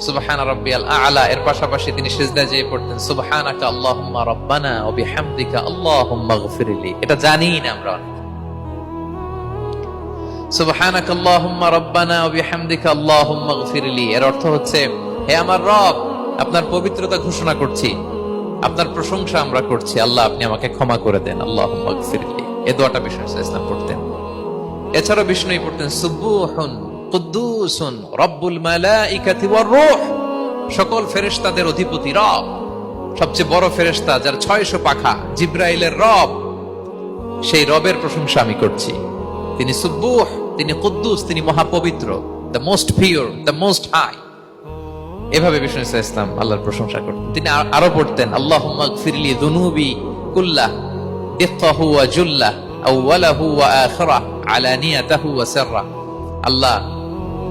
সুবহান রাব্বিয়াল আলা এর পাশাপাশি তিনি সিজদা যেয়ে পড়তেন, সুবহানাকা আল্লাহুম্মা রাব্বানা ওয়া বিহামদিকা আল্লাহুম্মা গফিরলি। এটা জানি না আমরা। সুবহানাকা আল্লাহুম্মা রাব্বানা ওয়া বিহামদিকা আল্লাহুম্মা গফিরলি। এর অর্থ হচ্ছে, হে আমার রব, আপনার পবিত্রতা ঘোষণা করছি। আপনার প্রশংসা আমরা করছি। আল্লাহ, আপনি আমাকে ক্ষমা করে দেন। আল্লাহুম্মা গফিরলি। এই দোয়াটা বিষ্ণু ইসলাম পড়তেন। এছাড়া বিষ্ণুই পড়তেন সুব্বুহুন কুদ্দুসুন, রব্বুল মালাইকাতি ওয়ার রূহ। সকল ফেরেশতাদের অধিপতি রব। সবচেয়ে বড় ফেরেশতা যার 600 পাখা জিব্রাইলের রব, সেই রবের প্রশংসা আমি করছি। তিনি সুব্বুহ, তিনি কুদ্দুস, তিনি মহাপবিত্র the most pure the most high এভাবে বিষ্ণু ইসলাম আল্লাহর প্রশংসা করতেন। তিনি আর- পড়তেন আল্লাহ ফিরলি দুনুবি কুল্লাহ দিক্কাহু ওয়া জুল্লাহ, আউওয়ালাহু ওয়া আখিরাহ, আলানিয়াতাহু ওয়া সিররাহ। আল্লাহ